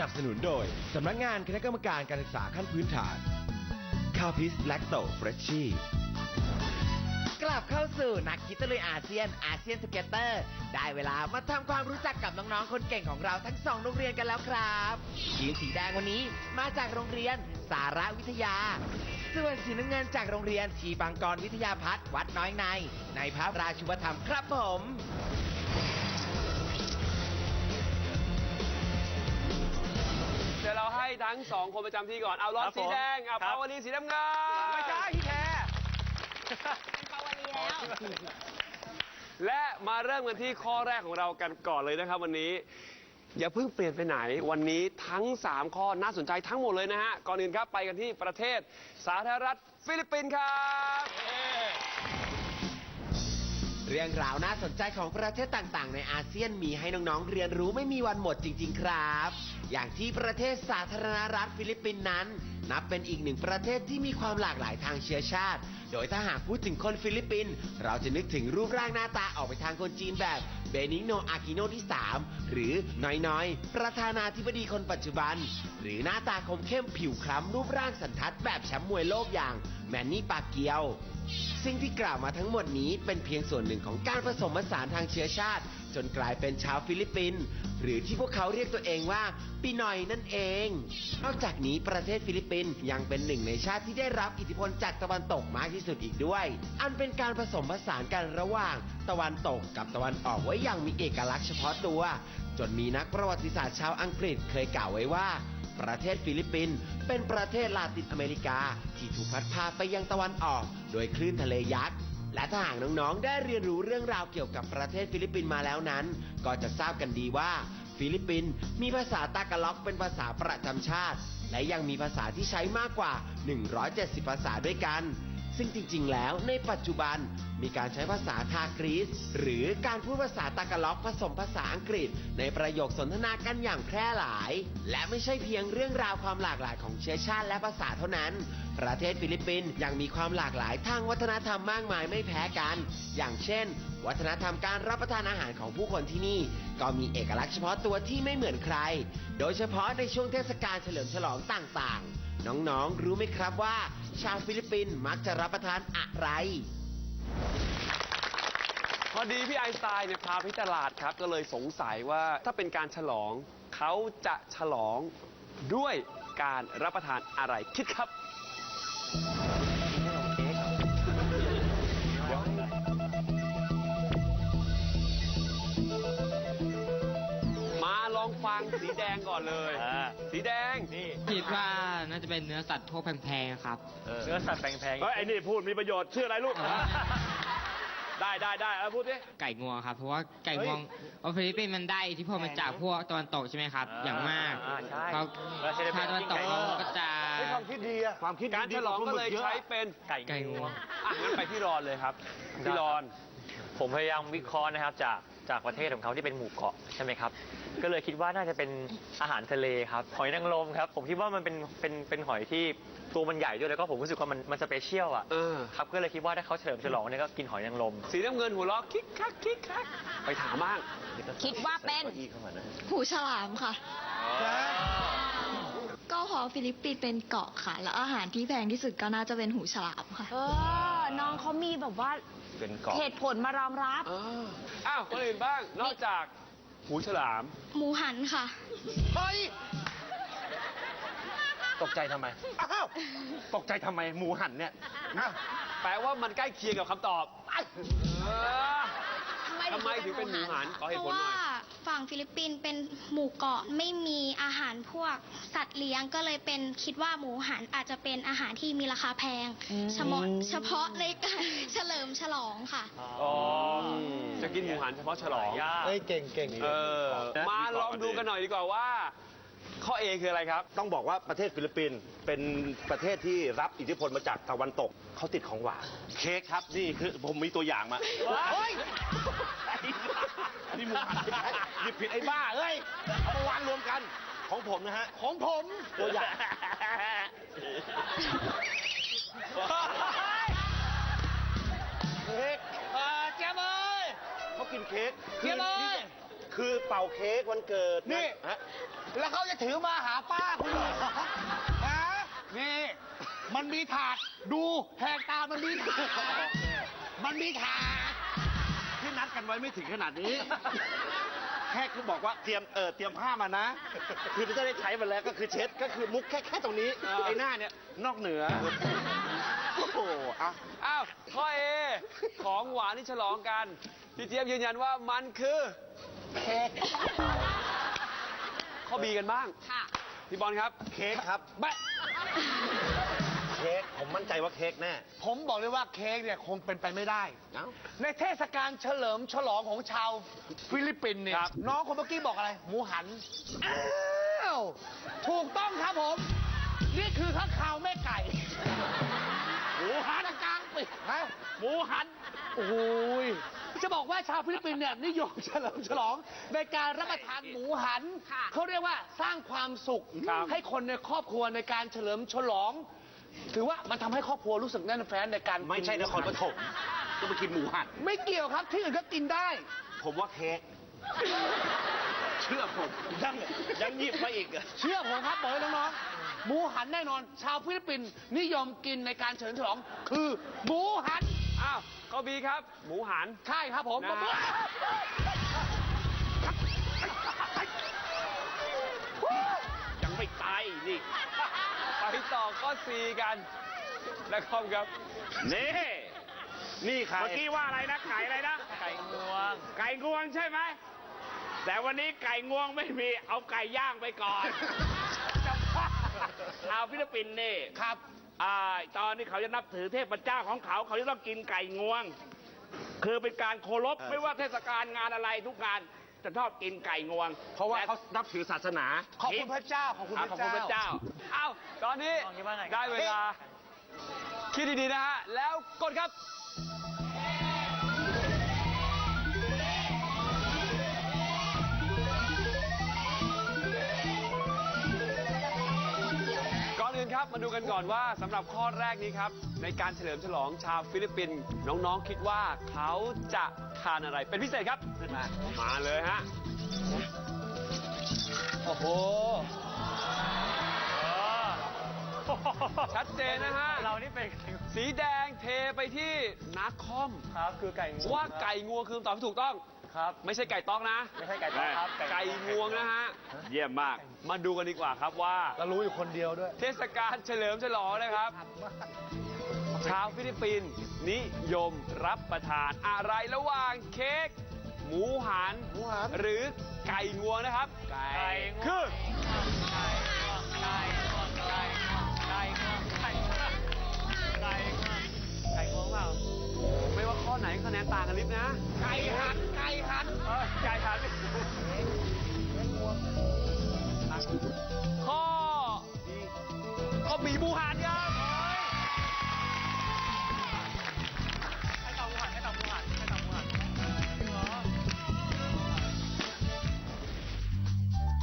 นับสนุนโดย สำนักงานคณะกรรมการการศึกษาขั้นพื้นฐาน คาพิสแลคโตเฟรชชี่ กลับเข้าสู่นักคิดตะลุยอาเซียนอาเซียนสเก็ตเตอร์ ได้เวลามาทำความรู้จักกับน้องๆ คนเก่งของเราทั้งสองโรงเรียนกันแล้วครับทีมสีแดงวันนี้มาจากโรงเรียนสาระวิทยา ส่วนสีน้ำเงินจากโรงเรียนทีบังกรวิทยาพัฒน์วัดน้อยใน ในพระราชุปธรรมครับผม ทั้งสองคนประจำที่ก่อน เอารอนครับสีผมแดง เอาครับปาวลีสีน้ำเงินไม่ใช่พี่แคร์และมาเริ่มกันที่ข้อแรกของเรากันก่อนเลยนะครับวันนี้ อย่าเพิ่งเปลี่ยนไปไหน วันนี้ทั้ง 3 ข้อน่าสนใจทั้งหมดเลยนะฮะ ก่อนอื่นครับไปกันที่ประเทศสาธารณรัฐฟิลิปปินส์ครับ เรื่องราวน่าสนใจของประเทศต่างๆ ในอาเซียนมีให้น้องๆ เรียนรู้ไม่มีวันหมดจริง ๆ ครับ อย่างที่ประเทศสาธารณรัฐฟิลิปปินส์นั้น นับเป็นอีกหนึ่งประเทศที่มีความหลากหลายทางเชื้อชาติ โดยถ้าหากพูดถึงคนฟิลิปปินส์เราจะนึกถึงรูปร่างหน้าตาออกไปทางคนจีนแบบเบนิโนอากิโนที่ 3 หรือน้อยๆ ประธานาธิบดีคนปัจจุบัน หรือหน้าตาคมเข้มผิวคล้ำรูปร่างสันทัดแบบแชมป์มวยโลกอย่างแมนนี่ปาเกียวสิ่งที่กล่าวมาทั้งหมดนี้เป็นเพียงส่วนหนึ่งของการผสมผสานทางเชื้อชาติ จนกลายเป็นชาวฟิลิปปินส์ หรือที่พวกเขาเรียกตัวเองว่าปีนอยนั่นเอง นอกจากนี้ประเทศฟิลิปปินส์ยังเป็นหนึ่งในชาติที่ได้รับอิทธิพลจากตะวันตกมากที่สุดอีกด้วย อันเป็นการผสมผสานกันระหว่าง ตะวันตกกับตะวันออกไว้อย่างมีเอกลักษณ์เฉพาะตัว จนมีนักประวัติศาสตร์ชาวอังกฤษเคยกล่าวไว้ว่า ประเทศฟิลิปปินส์เป็นประเทศลาตินอเมริกา ที่ถูกพัดพาไปยังตะวันออก โดยคลื่นทะเลยักษ์ และถ้าหากน้องๆ ได้เรียนรู้เรื่องราวเกี่ยวกับประเทศฟิลิปปินส์มาแล้วนั้น ก็จะทราบกันดีว่า ฟิลิปปินส์มีภาษาตากาล็อกเป็นภาษาประจำชาติ และยังมีภาษาที่ใช้มากกว่า 170 ภาษาด้วยกัน ซึ่งจริงๆ แล้วในปัจจุบันมีการใช้ภาษาทากรีซหรือการพูดภาษาตากาล็อกผสมภาษาอังกฤษ ในประโยคสนทนากันอย่างแพร่หลาย และไม่ใช่เพียงเรื่องราวความหลากหลายของเชื้อชาติและภาษาเท่านั้น ประเทศฟิลิปปินส์ยังมีความหลากหลายทางวัฒนธรรมมากมายไม่แพ้กัน อย่างเช่น วัฒนธรรมการรับประทานอาหารของผู้คนที่นี่ ก็มีเอกลักษณ์เฉพาะตัวที่ไม่เหมือนใคร โดยเฉพาะในช่วงเทศกาลเฉลิมฉลองต่างๆ น้องๆ รู้ไหมครับว่า ชาวฟิลิปปินส์มักจะรับประทานอะไร พอดีพี่ไอน์สไตน์เนี่ยพาไปตลาดครับ ก็เลยสงสัยว่าถ้าเป็นการฉลอง เขาจะฉลองด้วยการรับประทานอะไรคิดครับ มาลองฟังสีแดงก่อนเลยอ่าสีแดงนี่คิดว่าน่าจะเป็นเนื้อสัตว์พวกแพงๆครับ เนื้อสัตว์แพงๆ เฮ้ยไอ้นี่พูดมีประโยชน์ชื่ออะไรลูก ได้ได้ได้เอาพูดดิ ไก่งวงครับ เพราะว่าไก่งวงเพราะฟิลิปปินส์มันได้อิทธิพลมาจากพวกตะวันตกใช่ไหมครับอ่าอย่างมากอ่าใช่เขาแล้วเซเลบชาติตะวันตกไก่งวเขางก็จะความคิดดีอะความคิดการฉลองก็เลยใช้เป็นไก่ไก่งวง อะงั้นไปที่รอนเลยครับ พี่รอน ผมพยายามวิเคราะห์นะครับจาก จากประเทศของเขาที่เป็นหมู่เกาะใช่ไหมครับ ก็เลยคิดว่าน่าจะเป็นอาหารทะเลครับ หอยนางรมครับ ผมคิดว่ามันเป็นเป็นเป็นหอยที่ตัวมันใหญ่ด้วยแล้วก็ผมรู้สึกว่ามันมันสเปเชียลอะเออ ครับก็เลยคิดว่าถ้าเขาเฉลิมฉลองเนี่ยก็กินหอยนางรมสีน้ำเงินหัวเราะคิกคักคิกคักไปถามบ้างคิดว่าเป็นหูฉลามค่ะ ก็เพราะฟิลิปปินส์เป็นเกาะค่ะ แล้วอาหารที่แพงที่สุดก็น่าจะเป็นหูฉลามค่ะ เออ น้องเขามีแบบว่าเป็นเกาะเหตุผลมารองรับเอออ้าวคนอื่นบ้าง นอกจากหูฉลาม หมูหันค่ะตกใจทำไม อ้าว ตกใจทำไมหมูหันเนี่ยอ้าวแปลว่ามันใกล้เคียงกับคำตอบ เออทำไมถึงเป็นหมูหันขอเหเพตุผลราะหน่ว่าอย ฝั่งฟิลิปปินส์เป็นหมู่เกาะไม่มีอาหารพวกสัตว์เลี้ยงก็เลยเป็นคิดว่าหมูหันอาจจะเป็นอาหารที่มีราคาแพงเฉพาะเฉพาะในการเฉลิมฉลองค่ะ อ๋อจะกินหมูหันเฉพาะฉลองยากเฮ้ยเก่งเก่ง เออ มาลองดูกันหน่อยดีกว่าว่า ข้อ A คืออะไรครับ ต้องบอกว่าประเทศฟิลิปปินส์เป็นประเทศที่รับอิทธิพลมาจากตะวันตกเขาติดของหวานเค้กครับนี่คือผมมีตัวอย่างมาเฮ้ยนี่หมูหันไม่ใช่หยิบผิดไอ้บ้าเอ้ยเอามาวางรวมกันของผมนะฮะของผมตัวอย่างเค้กเจี๊ยบเอ้ยเขากินเค้กเจี๊ยบเอ้ย คคือเป่าเค้กวันเกิดนี่ ฮะแล้วเขาจะถือมาหาป้าคุณเหรอฮะนี่ มันมีถาด ดูแหกตา มันมีถาดมันมีถาดที่นัดกันไว้ไม่ถึงขนาดนี้ แค่คือบอกว่าเตรียมเออเตรียมผ้ามานะ คือจะได้ใช้มันแล้วก็คือเช็ดก็คือมุกแค่แค่ตรงนี้ไอ้หน้าเนี่ยนอกเหนือโอ้โหเอาอ้าวข้อ A ของหวานที่ฉลองกัน พี่เจี๊ยบยืนยันว่ามันคือ เค้กข้อ B กันบ้างค่ะ พี่บอลครับเค้กครับ แบะเค้กผมมั่นใจว่าเค้กแน่ ผมบอกเลยว่าเค้กเนี่ยคงเป็นไปไม่ได้ เอ้า ในเทศกาลเฉลิมฉลองของชาวฟิลิปปินส์เนี่ย ครับ น้องคนเมื่อกี้บอกอะไร หมูหัน อ้าว ถูกต้องครับผม นี่คือข้างคาวแม่ไก่หมูหันกลางปีกฮะหมูหัน โอ้ย จะบอกว่าชาวฟิลิปปินส์เนี่ยนิยมเฉลิมฉลองในการรับประทานหมูหัน ค่ะเขาเรียกว่าสร้างความสุขครับให้คนในครอบครัวในการเฉลิมฉลอง ถือว่ามันทำให้ครอบครัวรู้สึกแน่นแฟ้นในการไม่ใช่นครปฐมก็ไปกินหมูหัน ไม่เกี่ยวครับที่อื่นก็กินได้ ผมว่าเค้กเชื่อผมยังยังหยิบมาอีกอะเชื่อผมครับบอกเลยน้องๆหมูหันแน่นอน ชาวฟิลิปปินส์นิยมกินในการเฉลิมฉลอง คือหมูหัน อ้าวข้อ B ครับ หมูหัน ใช่ครับผมนะฮะยังไม่ตายนี่ ไปต่อข้อ C กันนะคอมครับ นี่ นี่ใครเมื่อกี้ว่าอะไรนะ ไก่อะไรนะ ไก่งวง ไก่งวงใช่ไหม แต่วันนี้ไก่งวงไม่มี เอาไก่ย่างไปก่อน ชาวฟิลิปปินส์นี่ ครับ อ่าตอนนี้เขาจะนับถือเทพเจ้าของเขา เขาจะต้องกินไก่งวง คือเป็นการเคารพเออ ไม่ว่าเทศกาลงานอะไรทุกงานจะชอบกินไก่งวงเพราะว่าแต่เขานับถือศาสนาขอบคุณพระเจ้าขอบคุณอ่าพขอบระคุณพระเจ้า เจ้าอ้าวตอนนี้ลองคิดว่าไงได้เวลา คิดดีๆนะฮะ แล้วกดครับก่ มาดูกันก่อนว่าสำหรับข้อแรกนี้ครับ ในการเฉลิมฉลองชาวฟิลิปปินส์น้องๆคิดว่าเขาจะทานอะไรเป็นพิเศษครับ มามาเลยฮะ โอ้โหชัดเจนนะฮะ เรานี่เป็นสีแดงเทไปที่นักคอมครับคือไก่งวงว่าไก่งวงคือคำตอบที่ถูกต้อง ครับ ไม่ใช่ไก่ต้องนะ ไม่ใช่ไก่ต้มครับไก่งวงนะฮะ เยี่ยมมาก มาดูกันดีกว่าครับว่าแล้วรู้อยู่คนเดียวด้วย เทศกาลเฉลิมฉลองนะครับ ชาวฟิลิปปินส์นิยมรับประทานอะไรระหว่างเค้กหมูหันหมูหัน หรือไก่งวงนะครับ ไก่งวงคือไก่งวงไก่งวงไก่งวงไก่งวงไก่งวงไก่งวงไก่งวงเปล่า ไม่ว่าข้อไหนคะแนนต่างกันลิบนะ ไก่หัน ไก่หัน เออไก่หันข้อข้อบีหมูหันครับให้ตอบหมูหันให้ตอบหมูหันให้ตอบหมูหันจริงเหรอ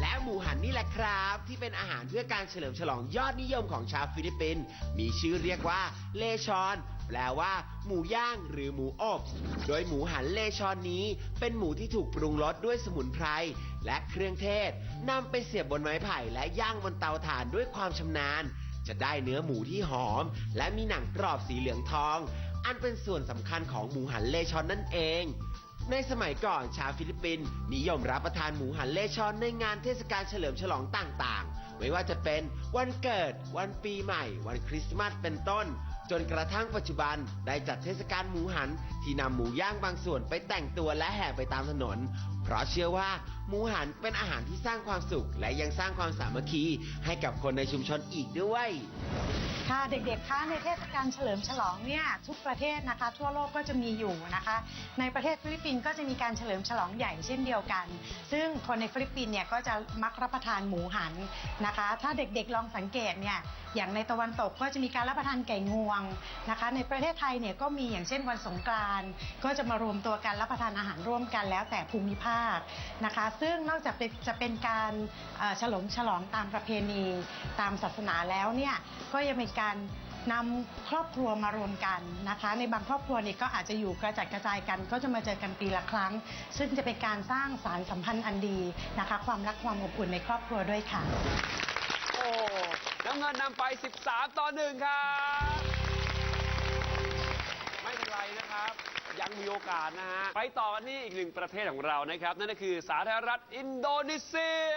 และหมูหันนี่แหละครับ ที่เป็นอาหารเพื่อการเฉลิมฉลองยอดนิยมของชาวฟิลิปปินส์มีชื่อเรียกว่าเลชอน แปลว่า หมูย่างหรือหมูอบ โดยหมูหันเลชอนนี้ เป็นหมูที่ถูกปรุงรสด้วยสมุนไพรและเครื่องเทศนำไปเสียบบนไม้ไผ่และย่างบนเตาถ่านด้วยความชำนาญ จะได้เนื้อหมูที่หอม และมีหนังกรอบสีเหลืองทอง อันเป็นส่วนสำคัญของหมูหันเลชอนนั่นเองในสมัยก่อนชาวฟิลิปปินส์นิยมรับประทานหมูหันเลชอนในงานเทศกาลเฉลิมฉลองต่างๆ ไม่ว่าจะเป็นวันเกิด วันปีใหม่ วันคริสต์มาสเป็นต้น จนกระทั่งปัจจุบันได้จัดเทศกาลหมูหันที่นำหมูย่างบางส่วนไปแต่งตัวและแห่ไปตามถนน เพราะเชื่อว่าหมูหันเป็นอาหารที่สร้างความสุข และยังสร้างความสามัคคีให้กับคนในชุมชนอีกด้วย ค่ะเด็กๆ คะในเทศกาลเฉลิมฉลองเนี่ยทุกประเทศนะคะ ทั่วโลกก็จะมีอยู่นะคะ ในประเทศฟิลิปปินส์ก็จะมีการเฉลิมฉลองใหญ่เช่นเดียวกัน ซึ่งคนในฟิลิปปินส์เนี่ยก็จะมักรับประทานหมูหันนะคะ ถ้าเด็กๆลองสังเกตเนี่ยอย่างในตะวันตกก็จะมีการรับประทานไก่งวงนะคะ ในประเทศไทยเนี่ยก็มีอย่างเช่นวันสงกรานต์ก็จะมารวมตัวกันรับประทานอาหารร่วมกันแล้วแต่ภูมิภาคนะคะ ซึ่งนอกจากเป็นจะเป็นการเอ่อเฉลิมฉลองตามประเพณีตามศาสนาแล้วเนี่ยก็ยังเป็นการนำครอบครัวมารวมกันนะคะ ในบางครอบครัวเนี่ยก็อาจจะอยู่กระจัดกระจายกัน ก็จะมาเจอกันปีละครั้ง ซึ่งจะเป็นการสร้างสารสัมพันธ์อันดีนะคะ ความรักความอบอุ่นในครอบครัวด้วยค่ะ โอ้น้ำเงินนำไป 13 ต่อหนึ่งครับ ยังมีโอกาสนะฮะ ไปต่อกันที่อีกหนึ่งประเทศของเรานะครับ นั่นก็คือสาธารณรัฐอินโดนีเซีย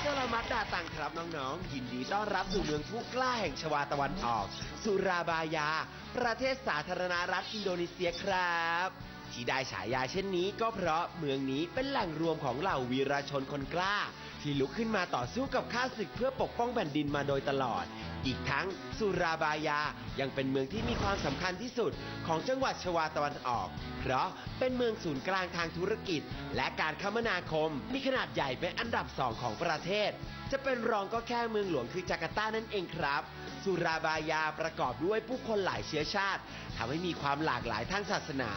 เจ้าละมัดดาตังครับน้องๆ ยินดีต้อนรับสู่เมืองผู้กล้าแห่งชวาตะวันออก สุราบายา ประเทศสาธารณรัฐอินโดนีเซียครับ ที่ได้ฉายาเช่นนี้ก็เพราะเมืองนี้เป็นแหล่งรวมของเหล่าวีรชนคนกล้า ที่ลุกขึ้นมาต่อสู้กับข้าศึกเพื่อปกป้องแผ่นดินมาโดยตลอด อีกทั้ง สุราบายา ยังเป็นเมืองที่มีความสำคัญที่สุดของจังหวัดชวาตะวันออก เพราะเป็นเมืองศูนย์กลางทางธุรกิจ และการคมนาคม มีขนาดใหญ่เป็นอันดับสองของประเทศ จะเป็นรองก็แค่เมืองหลวงคือจาการ์ตานั่นเองครับ สุราบายาประกอบด้วยผู้คนหลายเชื้อชาติทำให้มีความหลากหลายทางศาสนา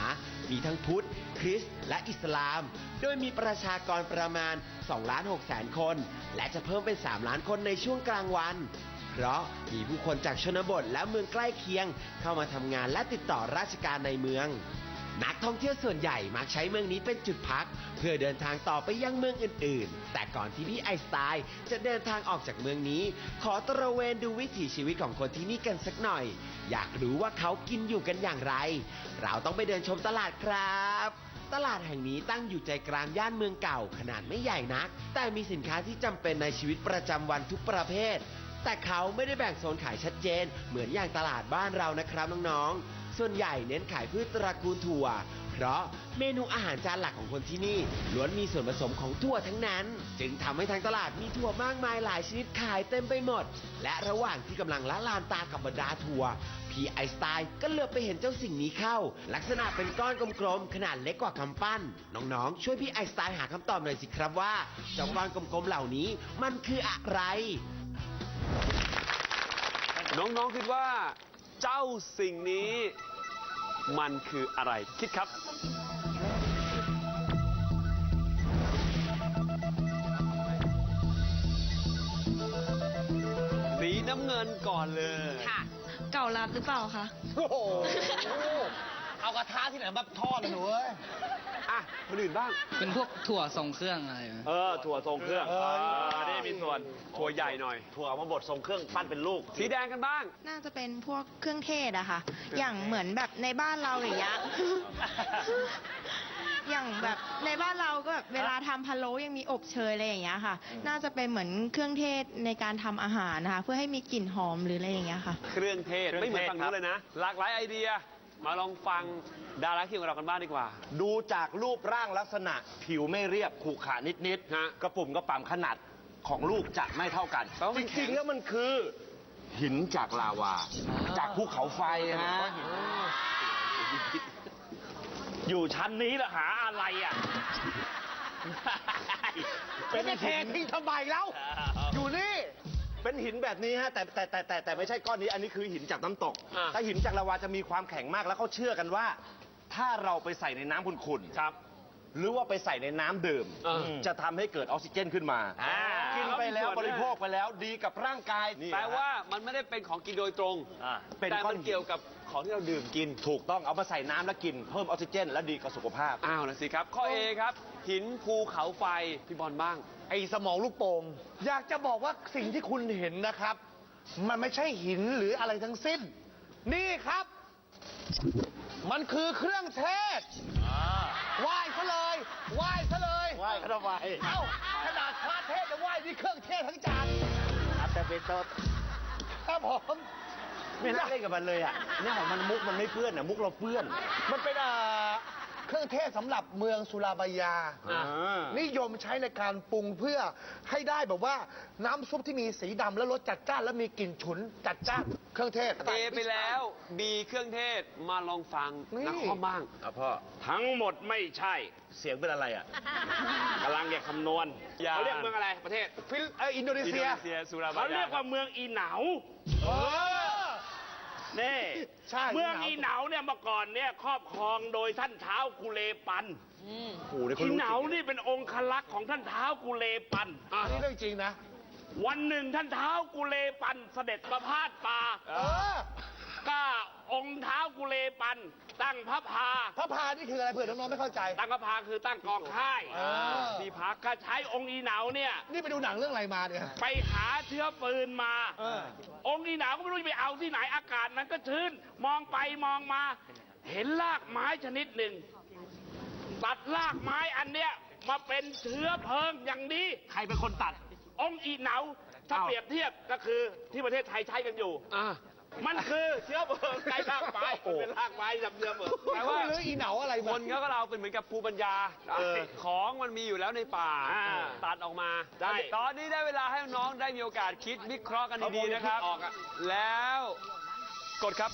มีทั้งพุทธ คริสต์และอิสลาม โดยมีประชากรประมาณ2ล้าน6แสนคน และจะเพิ่มเป็น 3 ล้านคนในช่วงกลางวัน เพราะมีผู้คนจากชนบทและเมืองใกล้เคียง เข้ามาทำงานและติดต่อราชการในเมือง นักท่องเที่ยวส่วนใหญ่มักใช้เมืองนี้เป็นจุดพัก เพื่อเดินทางต่อไปยังเมืองอื่นๆ แต่ก่อนที่พี่ไอน์สไตล์จะเดินทางออกจากเมืองนี้ ขอตระเวนดูวิถีชีวิตของคนที่นี่กันสักหน่อย อยากรู้ว่าเขากินอยู่กันอย่างไร เราต้องไปเดินชมตลาดครับตลาดแห่งนี้ตั้งอยู่ใจกลางย่านเมืองเก่าขนาดไม่ใหญ่นัก แต่มีสินค้าที่จำเป็นในชีวิตประจำวันทุกประเภท แต่เขาไม่ได้แบ่งโซนขายชัดเจน เหมือนอย่างตลาดบ้านเรานะครับน้องๆ ส่วนใหญ่เน้นขายพืชตระกูลถั่ว เพราะเมนูอาหารจานหลักของคนที่นี่ล้วนมีส่วนผสมของถั่วทั้งนั้น จึงทำให้ทางตลาดมีถั่วมากมายหลายชนิดขายเต็มไปหมด และระหว่างที่กำลังละลานตากับบรรดาถั่วพี่ไอสไตล์ก็เหลือบไปเห็นเจ้าสิ่งนี้เข้า ลักษณะเป็นก้อนกลมๆ ขนาดเล็กกว่ากำปั้น น้องๆ ช่วยพี่ไอสไตล์หาคำตอบหน่อยสิครับว่าเจ้าก้อนกลมๆเหล่านี้มันคืออะไร น้องๆคิดว่าเจ้าสิ่งนี้ มันคืออะไรคิดครับ สีน้ำเงินก่อนเลย ค่ะ เก่าลัดหรือเปล่าคะ โอ้โห เอากระทะที่ไหนมาทอดเลยหนูเอ้ย อะคนอื่นบ้าง เป็นพวกถั่วทรงเครื่องอะไรเออ ถั่วทรงเครื่องเอออ่านี่มีส่วน ถั่วใหญ่หน่อย ถั่วมาบดทรงเครื่องปั้นเป็นลูก สีแดงกันบ้าง น่าจะเป็นพวกเครื่องเทศอะค่ะ อย่างเหมือนแบบในบ้านเราอย่างเงี้ย อย่างแบบในบ้านเราก็แบบเวลาทำพะโล้ยังมีอบเชยอะไรอย่างเงี้ยค่ะ น่าจะเป็นเหมือนเครื่องเทศในการทำอาหารนะคะ เพื่อให้มีกลิ่นหอมหรืออะไรอย่างเงี้ยค่ะ เครื่องเทศเครื่องไม่เหมือนเทศฝั่งครันู้บนเลยนะ หลากหลายไอเดีย มาลองฟังดาราคิวของเรากันบ้างดีกว่า ดูจากรูปร่างลักษณะ ผิวไม่เรียบขรุขระนิดฮะๆกระปุ่มกระป่ำขนาดของลูกจะไม่เท่ากันแปลว่ามัจนแข็ริงง ๆแล้วมันคือ หินจากลาวา จากภูเขาไฟฮะอยู่ชั้นนี้แล้วหาอะไรอะ เป็นเททิ้งทำไมแล้ว อยู่นี่ เป็นหินแบบนี้ฮะแต่แต่แต่แต่แต่ไม่ใช่ก้อนนี้อันนี้คือหินจากน้ำตก อ่า ถ้าหินจากลาวาจะมีความแข็งมากแล้วเขาเชื่อกันว่า ถ้าเราไปใส่ในน้ำขุ่นๆ ครับ หรือว่าไปใส่ในน้ำดื่ม เออจะทำให้เกิดออกซิเจนขึ้นมา อ่ากิกินไปแล้วบริโภคไปแล้วดีกับร่างกายนี่แปลว่ามันไม่ได้เป็นของกินโดยตรงเป็นแต่ก้อมันนเกี่ยวกับของที่เราดื่มกิน ถูกต้องเอามาใส่น้ำแล้วกินเพิ่มออกซิเจน และดีกับสุขภาพ อ้าวนะสิครับ ข้อ A ครับ หินภูเขาไฟพี่บอลบ้าง ไอ้สมองลูกโป่งอยากจะบอกว่าสิ่งที่คุณเห็นนะครับ มันไม่ใช่หินหรืออะไรทั้งสิ้น นี่ครับ มันคือเครื่องเทศไหว้ซะเลยไหว้ซะเลยไหว้เขาทำไมเอ้าขนาดพระเทศจะไหว้นี่เครื่องเทศทั้งจานครับแต่เป็นต้นครับผมไม่น่าเล่นกับมันเลยอะเนี่ยของมันมุกมันไม่เปื้อนอะมุกเราเปื้อน มันเป็นอ่า เครื่องเทศสำหรับเมืองสุราบายา อ่า นิยมใช้ในการปรุงเพื่อให้ได้แบบว่าน้ำซุปที่มีสีดำและรสจัดจ้านและมีกลิ่นฉุนจัดจ้านเครื่องเทศ A ไปแล้ว B เครื่องเทศมาลองฟังนี่ นักข้อมบ้าง เอาพ่อทั้งหมดไม่ใช่ เสียงเป็นอะไรอะกำลังอยากคำนวณอย่า เขาเรียกเมืองอะไรประเทศฟิลเอ่ออินโดนีอินเซีโดยนีเซียสุราบาเขายาเรียกว่าเมืองอีเหนา เออ นี่ใช่เมืองอีเหนาเนี่ยเมื่อก่อนเนี่ยครอบครองโดยท่านเท้ากุเลปันโอ้โหนี่เขาอีรู้เหนาจริงนี่เป็นองคลักษ์ของท่านเท้ากุเลปัน อันนี้เรื่องจริงนะวันหนึ่งท่านเท้ากุเลปันเสด็จประพาสป่า เออ ก็องค์เท้ากุเลปัน ตั้งพระพา พระพานี่คืออะไรเผื่อน้องๆไม่เข้าใจ ตั้งพระพาคือตั้งกองค่ายเออที่พักก็ใช้องค์อีเหนาเนี่ย นี่ไปดูหนังเรื่องอะไรมาเนี่ย ไปหาเชื้อปืนมาเออองค์อีหนาวก็ไม่รู้จะไปเอาที่ไหนอากาศมันก็ชื้น มองไปมองมา เห็นรากไม้ชนิดหนึ่ง ตัดรากไม้อันเนี้ยมาเป็นเชื้อเพลิงอย่างนี้ใครเป็นคนตัด องค์อีเหนาถ้าอ้าวเปรียบเทียบก็คือที่ประเทศไทยใช้กันอยู่ อะ มันคือเชื้อเพลิงในรากไม้มันเป็นรากไม้ทำเชื้อเพลิงแปลว่าหรืออีเหนาอะไรคนเขาก็เราเป็นเหมือนกับภูมิปัญญาเออของมันมีอยู่แล้วในป่าอ่าตัดออกมาได้ตอนนี้ได้เวลาให้น้องๆได้มีโอกาสคิดวิเคราะห์กันดีๆนะครับเขาบอกให้คิดออกอะแล้วกดครับ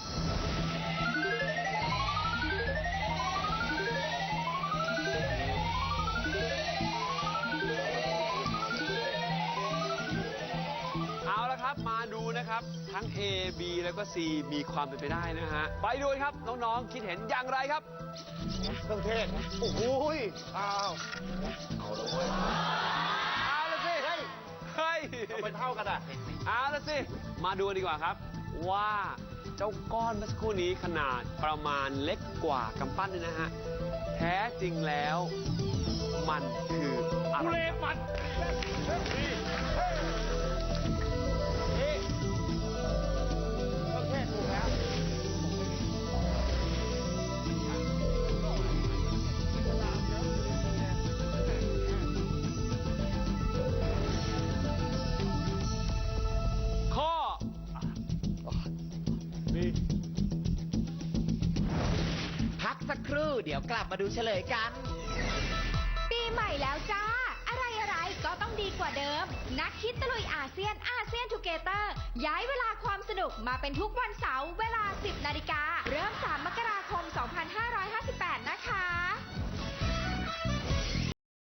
ครับมาดูนะครับ ทั้ง A B แล้วก็ C มีความเป็นไปได้นะฮะ ไปดูกันครับ น้องๆ คิดเห็นอย่างไรครับ เครื่องเทศโอ้โหยอ้าวเอาละสิเฮ้ยเฮ้ยทำไมเท่ากันอะเอาละสิ มาดูกันดีกว่าครับ ว่าเจ้าก้อนเมื่อสักครู่นี้ขนาดประมาณเล็กกว่ากำปั้นนี่นะฮะ แท้จริงแล้ว มันคืออะไรกุเลปันเครู่ เดี๋ยวกลับมาดูเฉลยกัน ปีใหม่แล้วจ้า อะไรอะไรก็ต้องดีกว่าเดิม นักคิดตะลุยอาเซียนอาเซียนทูเกเตอร์ ย้ายเวลาความสนุกมาเป็นทุกวันเสาร์เวลา 10 นาฬิกา เริ่ม 3 มกราคม 2558 นะคะ